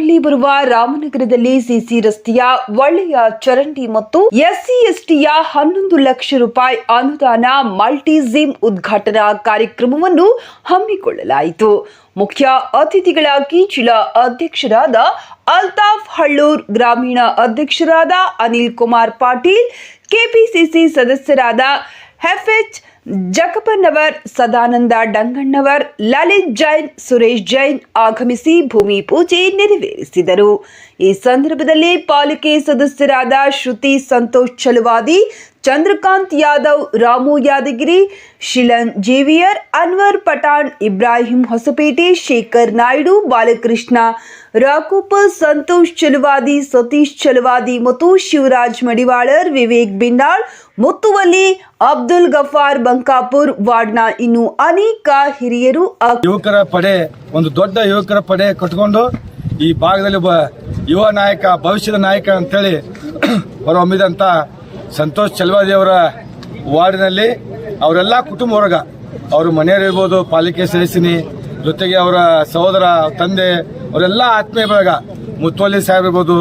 ವಾರ್ಡ್ನಲ್ಲಿ ಬರುವ ರಾಮನಗರದಲ್ಲಿ ಸಿಸಿ ರಸ್ತೆಯ ಒಳ್ಳೆಯ ಚರಂಡಿ ಮತ್ತು ಎಸ್ಸಿ ಎಸ್ಟಿಯ ಹನ್ನೊಂದು ಲಕ್ಷ ರೂಪಾಯಿ ಅನುದಾನ ಮಲ್ಟಿಜಿಮ್ ಉದ್ಘಾಟನಾ ಕಾರ್ಯಕ್ರಮವನ್ನು ಹಮ್ಮಿಕೊಳ್ಳಲಾಯಿತು. ಮುಖ್ಯ ಅತಿಥಿಗಳಾಗಿ ಜಿಲ್ಲಾ ಅಧ್ಯಕ್ಷರಾದ ಅಲ್ತಾಫ್ ಹಳ್ಳೂರ್, ಗ್ರಾಮೀಣ ಅಧ್ಯಕ್ಷರಾದ ಅನಿಲ್ ಕುಮಾರ್ ಪಾಟೀಲ್, ಕೆಪಿಸಿಸಿ ಸದಸ್ಯರಾದ ಎಫ್ಎಚ್ ಜಕಪನ್ನವರ್ ಸದಾನಂದ ಡಂಗಣ್ಣವರ್, ಲಲಿತ್ ಜೈನ್, ಸುರೇಶ್ ಜೈನ್ ಆಗಮಿಸಿ ಭೂಮಿ ಪೂಜೆ ನೆರವೇರಿಸಿದರು. ಈ ಸಂದರ್ಭದಲ್ಲಿ ಪಾಲಿಕೆ ಸದಸ್ಯರಾದ ಶ್ರುತಿ ಸಂತೋಷ್ ಚಲವಾದಿ ಚಂದ್ರಕಾಂತ್ ಯಾದವ್, ರಾಮು ಯಾದಗಿರಿ, ಶಿಲನ್ ಜೇವಿಯರ್, ಅನ್ವರ್ ಪಠಾಣ್, ಇಬ್ರಾಹಿಂ ಹೊಸಪೇಟೆ, ಶೇಖರ್ ನಾಯ್ಡು, ಬಾಲಕೃಷ್ಣ, ರಾಕೂಪ, ಸಂತೋಷ್ ಚಲವಾದಿ, ಸತೀಶ್ ಚಲವಾದಿ ಮತ್ತು ಶಿವರಾಜ್ ಮಡಿವಾಳರ್, ವಿವೇಕ್ ಬಿನ್ನಾಳ್ ಮುತ್ತುವಲ್ಲಿ, ಅಬ್ದುಲ್ ಗಫಾರ್ ಬಂಕಾಪುರ್, ವಾರ್ಡ್ನ ಇನ್ನು ಅನೇಕ ಹಿರಿಯರು ಯುವಕರ ಪಡೆ, ಒಂದು ದೊಡ್ಡ ಯುವಕರ ಪಡೆ ಕಟ್ಕೊಂಡು ಈ ಭಾಗದಲ್ಲಿ ಯುವ ನಾಯಕ, ಭವಿಷ್ಯದ ನಾಯಕ ಅಂತೇಳಿ ಹೊರಹೊಮ್ಮಿದಂಥ ಸಂತೋಷ್ ಚಲ್ವಾದಿ ಅವರ ವಾರ್ಡಿನಲ್ಲಿ ಅವರೆಲ್ಲ ಕುಟುಂಬ ವರ್ಗ. ಅವರು ಮನೆಯವರಿರ್ಬೋದು ಪಾಲಿಕೆ ಸದಸ್ಯನಿ, ಜೊತೆಗೆ ಅವರ ಸಹೋದರ, ತಂದೆ, ಅವರೆಲ್ಲ ಆತ್ಮೀಯ ಬಳಗ. ಮುತ್ವಲ್ಲಿ ಸಾಹೇಬ್ ಇರ್ಬೋದು,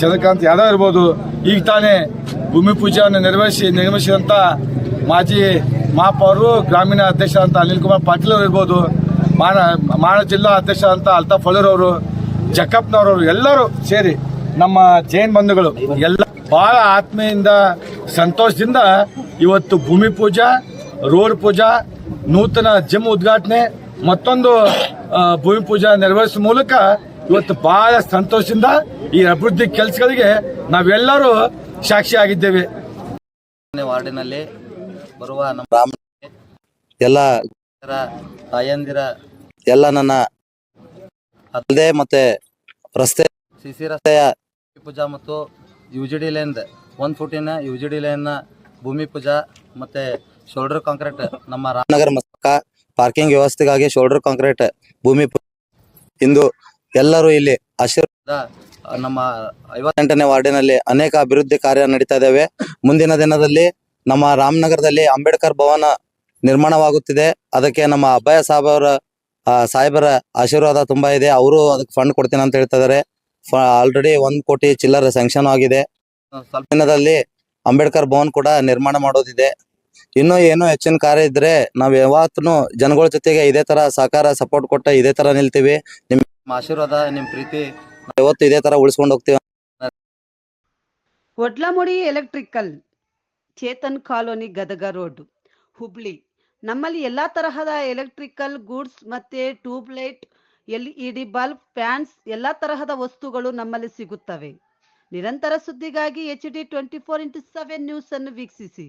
ಚಂದ್ರಕಾಂತ್ ಯಾದವ್ ಇರ್ಬೋದು, ಈಗ ತಾನೇ ಭೂಮಿ ಪೂಜೆಯನ್ನು ನೆರವೇರಿಸಿ ನಿರ್ಮಿಸಿದಂಥ ಮಾಜಿ ಅವರು, ಗ್ರಾಮೀಣ ಅಧ್ಯಕ್ಷ ಅಂತ ಅನಿಲ್ ಕುಮಾರ್ ಪಾಟೀಲ್ ಅವರು ಇರ್ಬೋದು, ಮಾನ ಮಾನ ಜಿಲ್ಲಾ ಅಧ್ಯಕ್ಷ ಅಂತ ಅಲ್ತಾಫ್ ಅವರು ಜಕ್ಕಪ್ಪನವರು ಎಲ್ಲರೂ ಸೇರಿ ನಮ್ಮ ಜೈನ್ ಬಂಧುಗಳು ಎಲ್ಲ ಬಹಳ ಆತ್ಮೆಯಿಂದ ಸಂತೋಷದಿಂದ ಇವತ್ತು ಭೂಮಿ ಪೂಜಾ ರೋಡ್ ಪೂಜಾ ನೂತನ ಜಿಮ್ ಉದ್ಘಾಟನೆ ಮತ್ತೊಂದು ಭೂಮಿ ಪೂಜಾ ನೆರವೇರಿಸುವ ಮೂಲಕ ಇವತ್ತು ಬಹಳ ಸಂತೋಷದಿಂದ ಈ ಅಭಿವೃದ್ಧಿ ಕೆಲಸಗಳಿಗೆ ನಾವೆಲ್ಲರೂ ಸಾಕ್ಷಿಯಾಗಿದ್ದೇವೆ. ವಾರ್ಡಿನಲ್ಲಿ ಬರುವ ನಮ್ಮ ರಾಮ ಎಲ್ಲ ತಾಯಂದಿರ ಎಲ್ಲ ನನ್ನ ಅಲ್ಲದೆ ಮತ್ತೆ ರಸ್ತೆ ಸಿಸಿ ರಸ್ತೆಯ ಪೂಜಾ ಮತ್ತು ಯು ಜಿ ಡಿ ಲೈನ್ ಒಂದು ಫುಟಿನ ಯು ಜಿ ಡಿ ಲೈನ್ನ ಭೂಮಿ ಪೂಜಾ ಮತ್ತೆ ಶೋಲ್ಡರ್ ಕಾಂಕ್ರೀಟ್ ನಮ್ಮ ರಾಮನಗರ ಮಸ್ತಕ ಪಾರ್ಕಿಂಗ್ ವ್ಯವಸ್ಥೆಗಾಗಿ ಶೋಲ್ಡರ್ ಕಾಂಕ್ರೀಟ್ ಭೂಮಿ ಪೂಜಾ. ಇಂದು ಎಲ್ಲರೂ ಇಲ್ಲಿ ಆಶೀರ್ವಾದ ನಮ್ಮ ಐವತ್ತೆಂಟನೇ ವಾರ್ಡಿನಲ್ಲಿ ಅನೇಕ ಅಭಿವೃದ್ಧಿ ಕಾರ್ಯ ನಡೀತಾ ಇದ್ದಾವೆ ಮುಂದಿನ ದಿನದಲ್ಲಿ ನಮ್ಮ ರಾಮನಗರದಲ್ಲಿ ಅಂಬೇಡ್ಕರ್ ಭವನ ನಿರ್ಮಾಣವಾಗುತ್ತಿದೆ. ಅದಕ್ಕೆ ನಮ್ಮ ಅಭಯ ಸಾಹೇಬರ ಸಾಹೇಬರ ಆಶೀರ್ವಾದ ತುಂಬಾ ಇದೆ. ಅವರು ಅದಕ್ಕೆ ಫಂಡ್ ಕೊಡ್ತೀನಿ ಅಂತ ಹೇಳ್ತಾ ಇದಾರೆ. ಆಲ್ರೆಡಿ ಒಂದ್ ಕೋಟಿ ಚಿಲ್ಲರೆ ಸ್ಯಾಂಕ್ಷನ್ ಆಗಿದೆ. ಸ್ವಲ್ಪ ದಿನದಲ್ಲಿ ಅಂಬೇಡ್ಕರ್ ಭವನ್ ಕೂಡ ನಿರ್ಮಾಣ ಮಾಡೋದಿದೆ. ಇನ್ನು ಏನೋ ಹೆಚ್ಚಿನ ಕಾರ್ಯ ಇದ್ರೆ ನಾವ್ ಯಾವತ್ತೂ ಜನಗಳ ಜೊತೆಗೆ ಇದೇ ತರ ಸಹಕಾರ ಸಪೋರ್ಟ್ ಕೊಟ್ಟ ಇದೇ ತರ ನಿಲ್ತೀವಿ. ನಿಮ್ ನಿಮ್ಮ ಆಶೀರ್ವಾದ, ನಿಮ್ ಪ್ರೀತಿ ಯಾವತ್ತು ಇದೇ ತರ ಉಳಿಸ್ಕೊಂಡು ಹೋಗ್ತೀವಿ. Odlamudi electrical, Chetan colony Gadag road, Hubli. ನಮ್ಮಲ್ಲಿ ಎಲ್ಲಾ ತರಹದ ಎಲೆಕ್ಟ್ರಿಕಲ್ ಗೂಡ್ಸ್ ಮತ್ತೆ tube light L E bulb, fans ಎಲ್ಲಾ ತರಹದ ವಸ್ತುಗಳು ನಮ್ಮಲ್ಲಿ ಸಿಗುತ್ತವೆ. ನಿರಂತರ ಸುದ್ದಿಗಾಗಿ H D twenty four into seven news ಅನ್ನು ವೀಕ್ಷಿಸಿ.